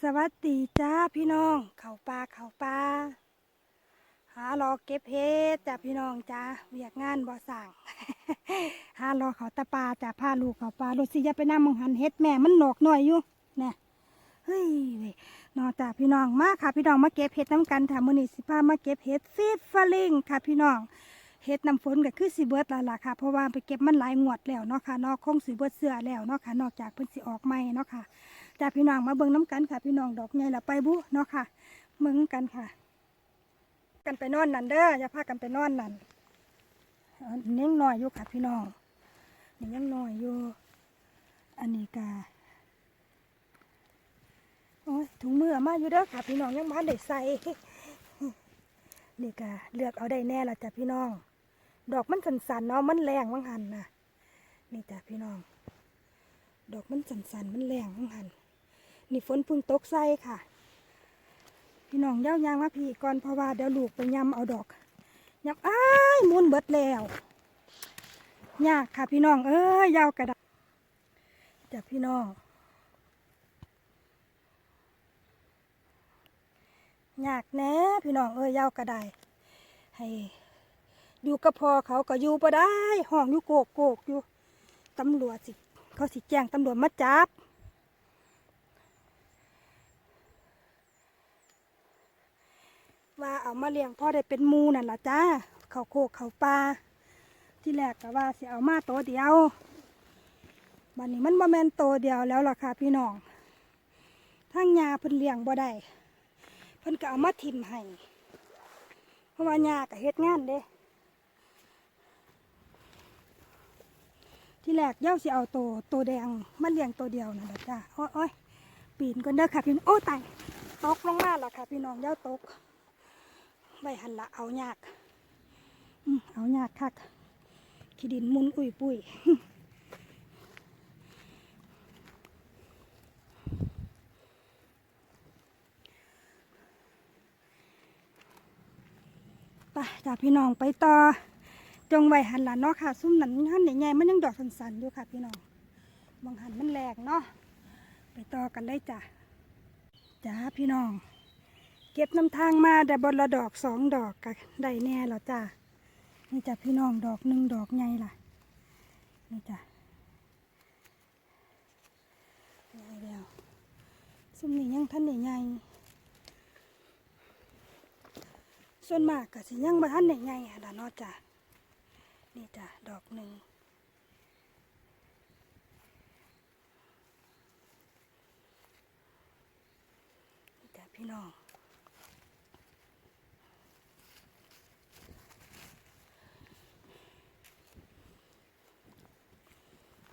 สวัสดีจ้าพี่น้อง เขาปลาเขาปลาหารอเก็บเห็ดจ้าพี่น้องจ้าเวียกงานบ่สั่งหารอเขาตะปลาจ้าพาลูกเขาปลาโรถสิจะไปนำมองหันเห็ดแม่มันหนอกหน่อยอยู่เนี่ยเฮ้ยเว้ยนอจ้าพี่น้องมาค่ะ พี่น้องมาเก็บเห็ดน้ำกันค่ะมื้อนี้สิพามาเก็บเห็ดฟีดฟลิงค่ะ พี่น้องเฮ็ดน้ำฝนก็คือสิเบิดล้วล่ะค่ะ เพราะว่าไปเก็บมันหลายงวดแล้วเนาะค่ะนอกคงสิเบิร์ดเสื้อแล้วเนาะค่ะนอกจากเพิ่นสิออกใหม่เนาะค่ะ จ้าพี่น้องมาเบิ่งน้ำกันค่ะ พี่น้องดอกใหญ่ละไปบุเนาะค่ะเบิ่งกันค่ะ กันไปนอนนั่นเด้ออย่าพากันไปนอนนั่นอันนี้ยังน้อยอยู่ค่ะพี่น้องนี่ยังน้อยอยู่อันนี้กาโอ้ยถุงมือมาอยู่เด้อค่ะ พี่น้องยังมาได้ใส่นี่กะเลือกเอาได้แน่ละจ้ะพี่น้อง ดอกมันสันๆเนาะมันแรงวังหันนะนี่จ้ะพี่น้อง ดอกมันสันๆมันแรงวังหัน นี่ฝนพึ่งตกใส่ค่ะ พี่น้องเย้ายางมาพี่ก่อนเพราะว่าเดี๋ยวลูกไปยำเอาดอกยำอ้ายมุนเบิดแล้วยากค่ะพี่น้องเอ้ยยาวกระดาษจ้ะพี่น้องยากแน่พี่น้องเอ้ยยาวก็ไดให้อยู่กับพอเขาก็อยู่บ่ได้ห้องอยู่โกกโกกอยู่ตำรวจสิ เขาสิแจ้งตำรวจมาจับ ว่าเอามาเลี้ยงพ่อได้เป็นมูนั่นล่ะจ้าเขาโคกเขาปลาที่แรกก็ว่าสิเอามาตัวเดียวบัดนี้มันบ่แม่นตัวเดียวแล้วล่ะค่ะพี่น้องทั้งยาเพิ่นเลี้ยงบ่ได้เพิ่นก็เอามาทิมให้เพราะว่ายาก็เฮ็ดงานเด้ที่แรกเย้าสิเอาโตโตแดงมาเลี้ยงตัวเดียวนั่นแหละจ้าโอ้ยปีนกันเด้อค่ะพี่น้องโอ้ตายตกลงมาล้วค่ะพี่น้องเย้าตก ไว้หันละเอายากเอายากคักขี้ดินมุนอุ้ยปุ้ยไปจากพี่น้องไปต่อ จงไว้หันหลันเนาะค่ะ ซุ้มนั้นหันใหญ่ๆมันยังดอกสันๆอยู่ค่ะ พี่น้องบางหันมันแหลกเนาะไปต่อกันได้จ้ะจ้าพี่น้อง เก็บน้ำทางมาได้บนละดอกสองดอกก็ได้แน่แล้วจ้ะนี่จ้ะพี่น้องดอกหนึ่งดอกใหญ่ล่ะ นี่จ้ะใหญ่แล้วซุ้มนี้ยังท่านใหญ่ส่วนมากก็สิยังบ่ทันได้ใหญ่อะล่ะเนาะจ้ะนี่จ้ะดอกหนึ่งพี่น้อง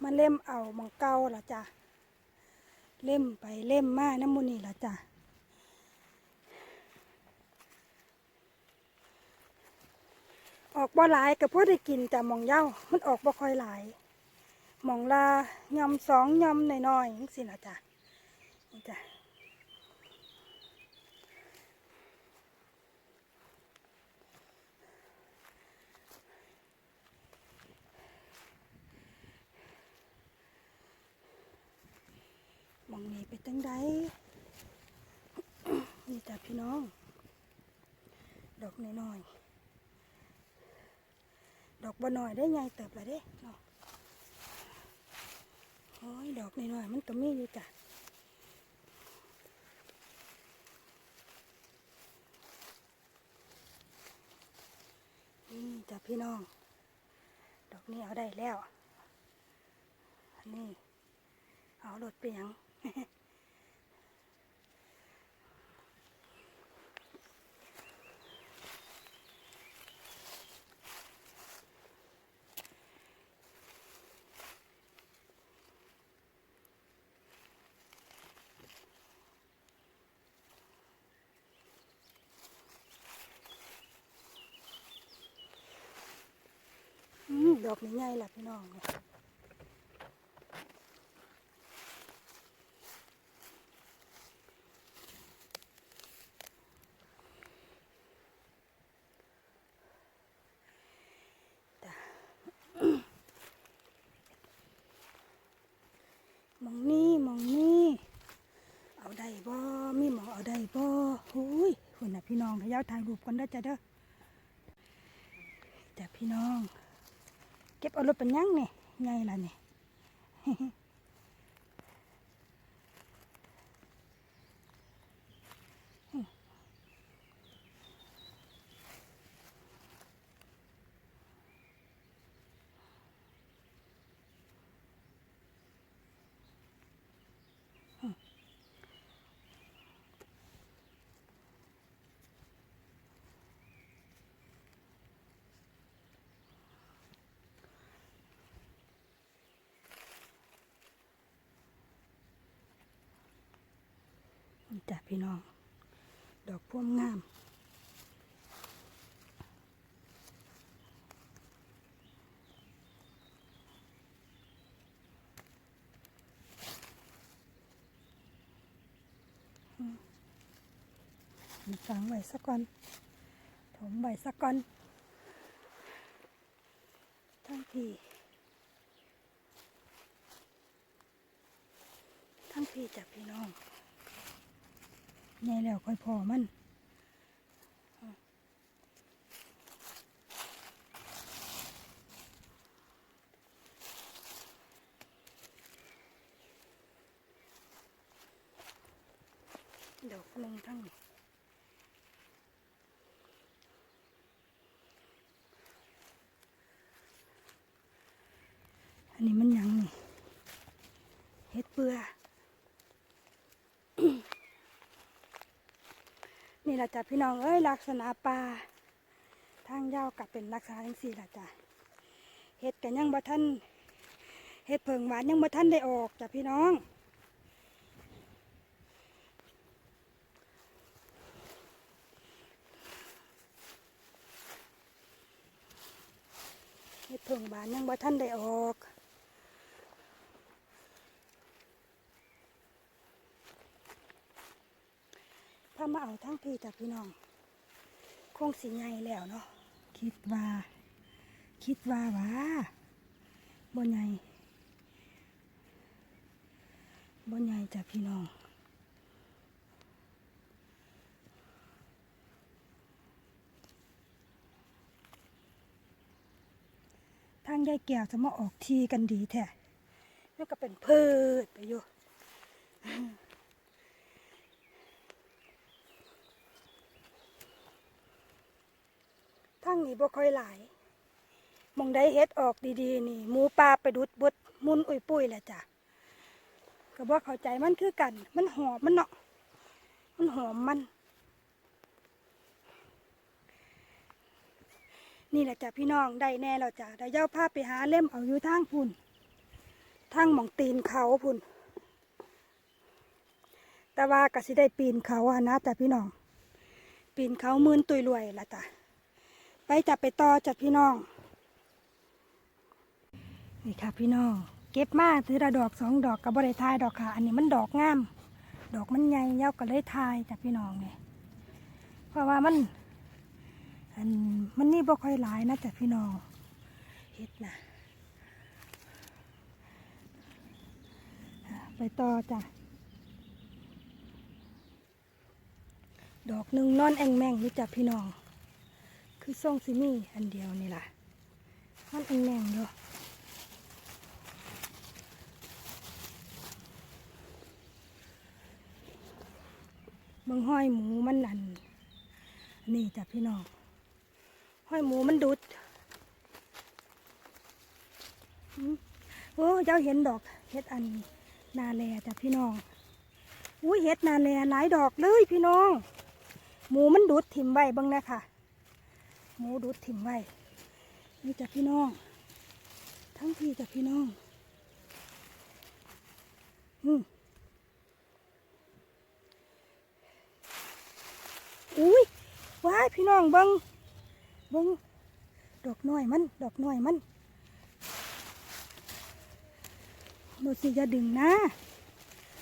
มาเล่มเอามังเก่าล่ะจ้ะเล่มไปเล่มมาน้ำมูนี่ล่ะจ้ะออกบ่หลายก็พอได้กินแต่หมองเย้ามันออกบ่ค่อยหลายหมองลายำสองยำหน่อยๆนี่สินะจ้ะนี่จ้ะ องนี้ไปจังใดนี่จ้ะพี่น้อง ดอกน้อยๆดอกบ่น้อยได้ไงเติบละเด้เนาะโอ้ยดอกน้อยๆมันก็มีอยู่จ้ะนี่จ้ะพี่น้อง ดอกนี้เอาได้แล้วอันนี้เอารถไปยัง ดอกนี้ใหญ่ล่ะพี่น้องเนี่ยจ้ะ หมองนี้หมองนี้ เอาได้บ่ มีหมอเอาได้บ่หุยคุณน่ะพี่น้องเดี๋ยวเอา ถ่ายรูปกันเด้อจ้ะเด้อจ้ะพี่น้อง เก็บเอารถเป็นยังนี่ไงล่ะนี่ จ้ะพี่น้อง ดอกพ่วงงามฝังไว้สักก่อนถมไว้สักก่อนทั้งพี่ทั้งพี่จากพี่น้อง ใหญ่แล้วค่อยพอมัน ดอกหนึ่งทั้งนี้อันนี้มันหยังนี่เฮ็ดเปื่อ นี่ แหละจ้ะพี่น้องเอ้ยลักษณะปลาทางยาวกับเป็นลักษณะทั้งสี่ละจ้ะเฮ็ดกันยังบ่ทันเฮ็ดเพิงหวานยังบ่ทันได้ออกจ้ะพี่น้องเฮ็ดเพิงหวานยังบ่ทันได้ออก ถ้ามาเอาทั้งพี่จากพี่น้อง คงสิใหญ่แล้วเนาะคิดว่า คิดว่าว่าบ่ใหญ่บ่ใหญ่จากพี่น้องทางยายแก้วจะมาออกทีกันดีแท้นี่ก็เป็นพืชไปอยู่ ทาง นี้บ่ค่อยหลายมองได้เฮ็ดออกดีๆ นี่หมูปลาไปดุดบดมุนอุ้ยปุ้ยแหละจ้ะก็บ่เข้าใจมันคือกัน มันหอมมันเนาะมันหอมมัน นี่แหละจ้ะพี่น้องได้แน่แล้วจ้ะได้เย้าภาพไปหาเล่มเอาอยู่ทางพุ่นทางหมองตีนเขาพุ่นแต่ว่าก็สิได้ปีนเขาอะนะจ้ะพี่น้องปีนเขามื่นตุยรวยละจ้ะ ไปจับไปต่อจัดพี่น้อง นี่ค่ะพี่น้อง เก็บมาถือละดอกสองดอกกับบริทายดอกค่ะ อันนี้มันดอกงาม ดอกมันใหญ่ย้าก็เลยทายจับพี่น้องเนี่ยเพราะว่ามันอันมันนี่บ่ค่อยหลายนะจัดพี่น้องเฮ็ดนะไปต่อจ้ะดอกหนึ่งนอนแองแมงอยู่จับพี่น้อง คือส่งซิมี่อันเดียวนี่ล่ะมันแองแมงอยู่เบางห้อยหมูมันอัน นี่จ้ะพี่น้องห้อยหมูมันดุดโอ้เจ้าเห็นดอกเห็ดอันนาแลจ้ะพี่น้องอุ้ยเห็ดนาแลหลายดอกเลยพี่น้อง หมูมันดูดถิ่มไว้เบ้างนะค่ะ หมูดูดถิ่มไว้ นี่จ้ะพี่น้อง ทั้งพี่จ้ะพี่น้อง อืมอุ้ยว้ายพี่น้องเบิงเบิงดอกน้อยมัน ดอกน้อยมันโรซี่อย่าดึงนะ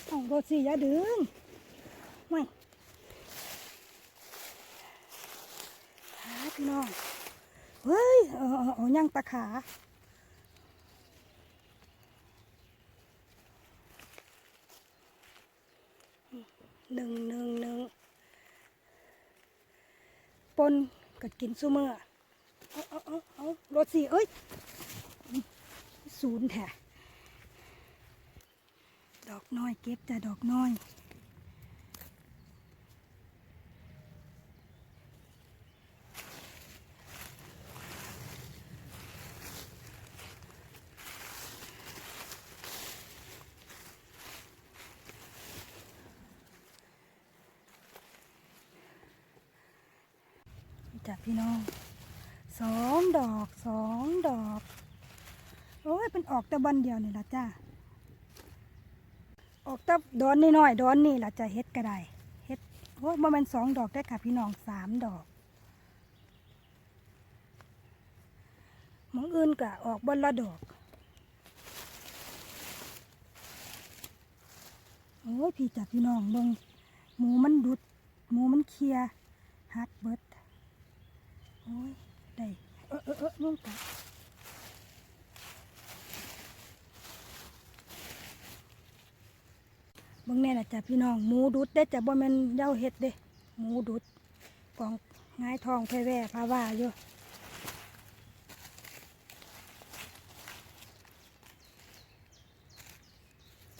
ต้องโรซี่อย่าดึงไม่ขา พี่น้อง เฮ้ยเออเออย่างตะขาหนึ่งหนึ่งหนึ่งปนก็กินซูเมอร์เอาเอาเอาเอารถสี่เอ้ยศูนย์แท้ดอกน้อยเก็บแต่ดอกน้อย พี่น้องสองดอกสองดอก โอ้ยเป็นออกแต่บันเดียวนี่ละจ้าออกแต่ดอนน้อยๆดอนนี่ละจะเฮ็ดก็ได้เฮ็ดโอ้ยบ่แมันสองดอกได้ค่ะพี่น้องสามดอกมองอื่นก็ออกบนละดอกโอ้ยพี่จ้ะพี่น้องเบิ่งหมูมันดุดหมูมันเคลียร์ฮักเบิด โอ้ยได้เออเออเออนุ่งกัดบิ่งแน่นะจ้ะพี่น้องหมูดุดได้แต่บ่แม่นเย้าเฮ็ดเด้หมูดุดกองง่ายทองแพร่แว่พาว่าอยู่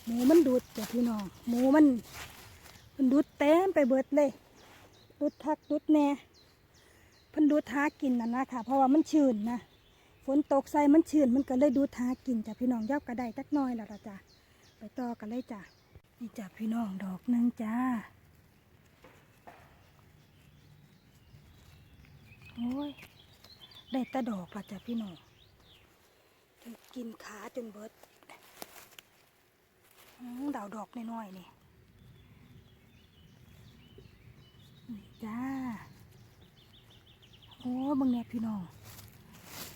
หมูมันดุดจ้ะพี่น้องหมูมันมันดุดเต็มไปเบิดเลยดุดทักดุดแน่ พิ่นดูดหากินนะนะค่ะ เพราะว่ามันชื้นนะฝนตกใส่มันชื้นมันก็เลยดูดหากินจ้ะพี่น้องยอบกระไดตักหน้อยแล้วละจ้ะไปต่อกันเลยจ้ะนี่จ้ะพี่น้องดอกหนึงจ้าโอ้ยได้แตะดอกละจ้ะพี่น้องจนกินขาจนเบิดอื้อดาวดอกน้อยๆนี่นี่จ้า โอ้บางเนี่ยพี่น้อง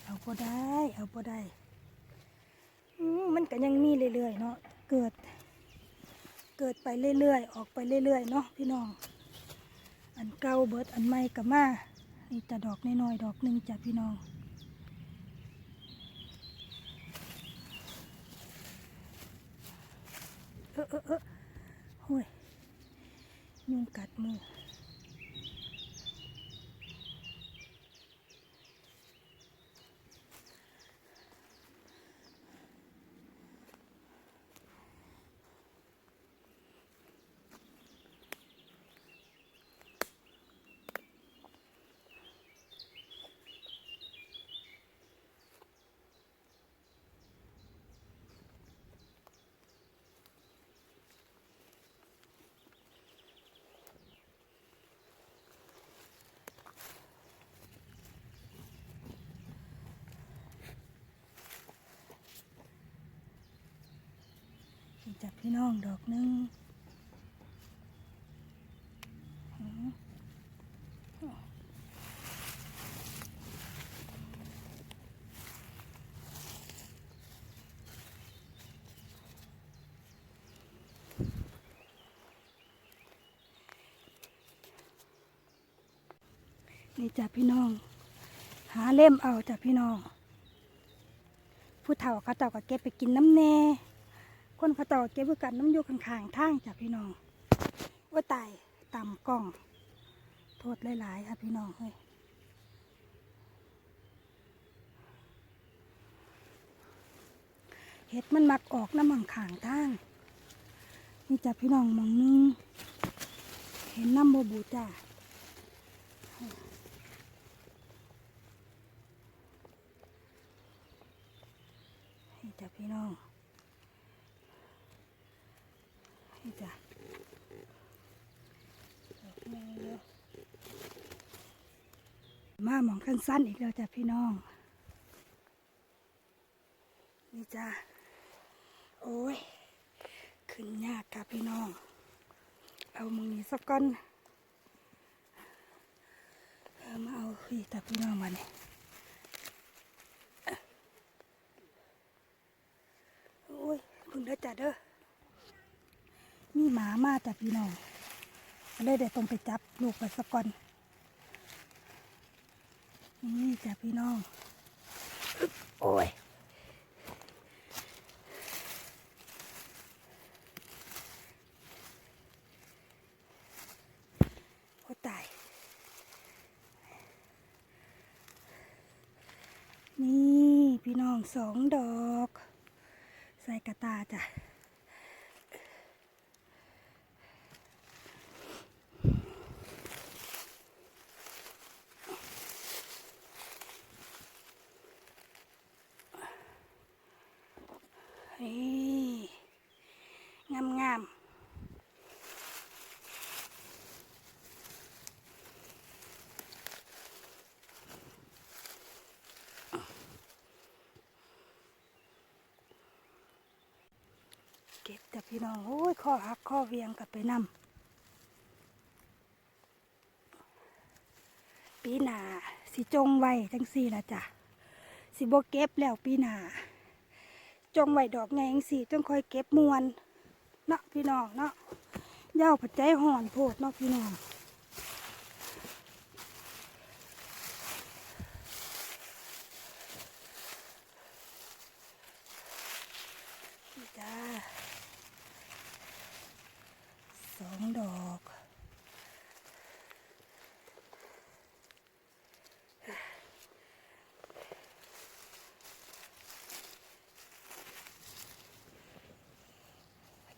เอาพอได้ เอาพอได้ มันก็ยังมีเรื่อยๆเนาะ เกิด เกิดไปเรื่อยๆ ออกไปเรื่อยๆเนาะพี่น้อง อันเก่าเบิดอันใหม่กับมานี่จะดอกน้อยๆดอกหนึ่งจ้ะพี่น้องเออเออเออโอ้ยยุงกัดมือ จับพี่น้องดอกหนึงนี่จับพี่น้อง หาเล่มเอาจับพี่น้อง ผู้เฒ่าเขาเจ้าก็เก็บไปกินน้ำแน่ คนเขาเจ้าเก็บกันน้ำอยู่ข้างๆทางจ้ะพี่น้องว่าตายต่ำกล้อง โทษหลายๆค่ะพี่น้องเฮ้ยเห็ดมันมักออกน้ำมังขางทางนี่จ้ะพี่น้องมองนึงเห็นน้ำโบบูจ้ะนี่จ้ะพี่น้อง นี่จ้ะมาหมองกันสั้นอีกแล้วจ้ะพี่น้อง นี่จ้ะโอ้ย ขึ้นยากค่ะพี่น้อง เอามึงนี้สักก้อนมาเอาพี่แต่พี่น้องมาเนี่ยโอ้ยพึ่งเด้จ้ะเด้อ มีหมามาจากพี่น้องเลยเดี๋ยวตรงไปจับลูกไปสักก่อน นี่จากพี่น้อง โอ้ยโอ้ตาย นี่พี่น้องสองดอก ใส่กระตาจ้ะ พี่น้องโอ้ยข้อหักข้อเวียงกลับไปนำปีหนาสิจงไว้จังสี่ละจ้ะสิบเก็บแล้วปีหนาจงไว้ดอกแงงสีต้องคอยเก็บมวนเนาะพี่น้องเนาะเย้าผัดใจห่อนโพดเนาะพี่น้องนี่จ้าสองดอก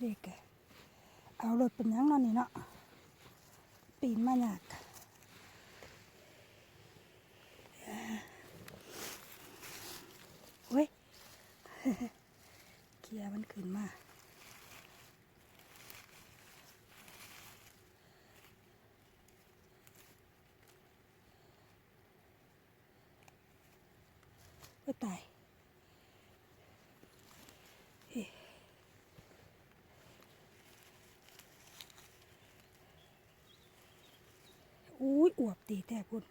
เด็กอะเอารถเป็นยังนอนนี่เนาะปีนมาหนักเว้ย เคลียร์มันขึ้นมา ก็ตายเอ๊ะ อุ้ ยอวบตีแต่พุ่น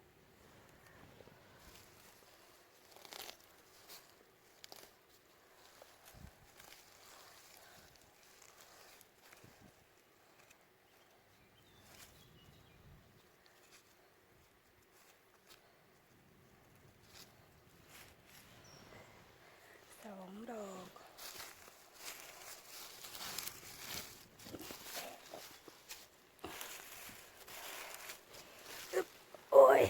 สองดอก โอ้ย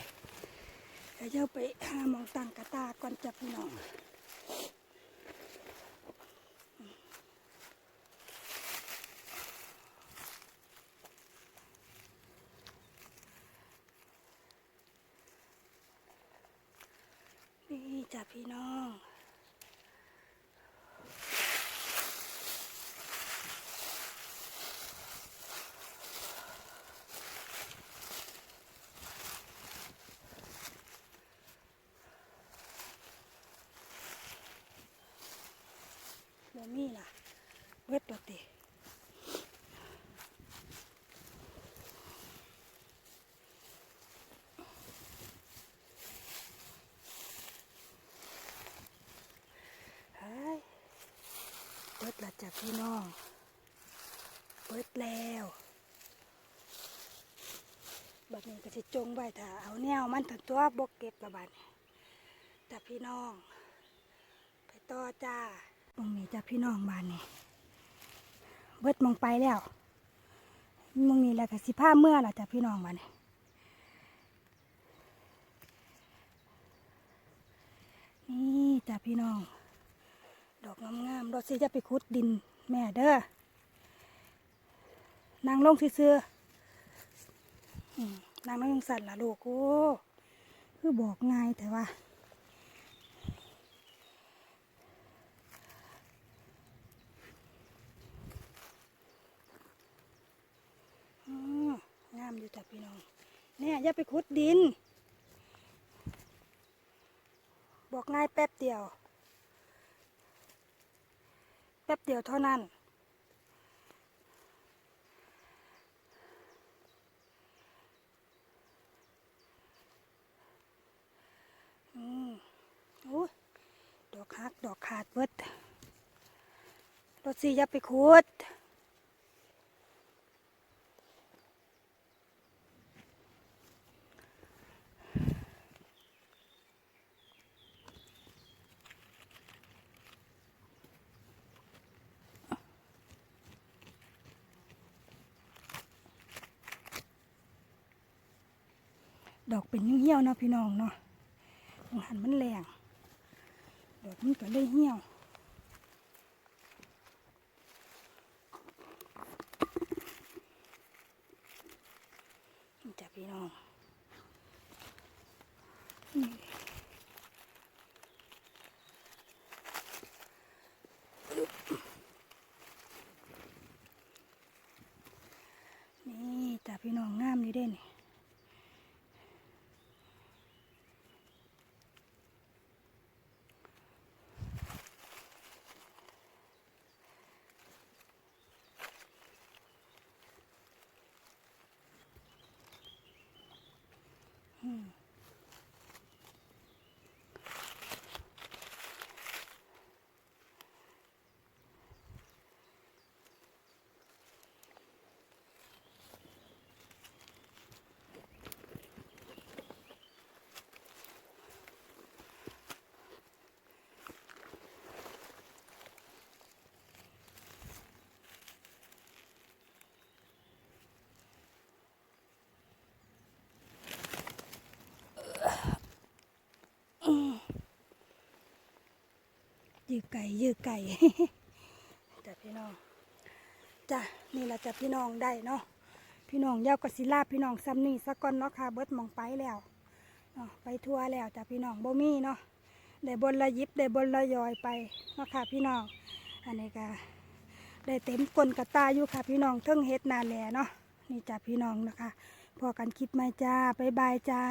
เดี๋ยวจะไปหาหมองตังกระตาก่อนจับพี่น้องนี่จ้ะพี่น้อง บ่มีล่ะเวทตัวติเฮ้ยเบิดละจ้ะพี่น้องเบิดแล้วบัดนี้ก็สิจงไว้ถ้าเอาแนวมันถึงตัวบกเก็บละบัดนี้จ้ะพี่น้อง ไปต่อจ้า ตรงนี้จ้ะพี่น้องบ้านนี่เบิดมองไปแล้วมองนี้แล้วก็สิผ้าเมื่อล่ะจ้ะพี่น้องบ้านนี่นี่จ้ะพี่น้อง ดอกงามๆดอกสิจะไปขุดดินแม่เด้อนางลงซื่อๆอืมนางลงยังสั่นล่ะลูกโอ้คือบอกง่ายแต่ว่า อืมงามอยู่จ้ะพี่น้อง เนี่ย อย่าไปขุดดิน บอกง่ายแป๊บเดียว แป๊บเดียวเท่านั้น อืมโอ้ดอกหัก ดอกขาดเบิดรถสีอย่าไปขุด ดอกเป็นเหี่ยวๆเนาะพี่น้องเนาะหันมันแรงดอกมันก็เลยเหี่ยวจ้ะพี่น้องนี่จ้ะพี่น้องงามนี่เด่น ยือไก่ยือไก่จ้ะพี่น้องจ้ะนี่แหละจ้ะพี่น้องได้เนาะพี่น้องเย้ากสิลาพี่น้องซ้ำนี่สะก่อนเนาะค่ะเบิดมองไปแล้วเนาะไปทัวร์แล้วจ้ะพี่น้องบ่มีเนาะได้บนละยิบได้บนละยอยไปเนาะค่ะพี่น้อง อันนี้ก็ได้เต็มกลนกระตาอยู่ค่ะพี่น้องเทิงเฮ็ดนาแหลเนาะนี่จ้ะพี่น้องนะคะพอกันคลิปไหมจ้าบ๊ายบายจ้า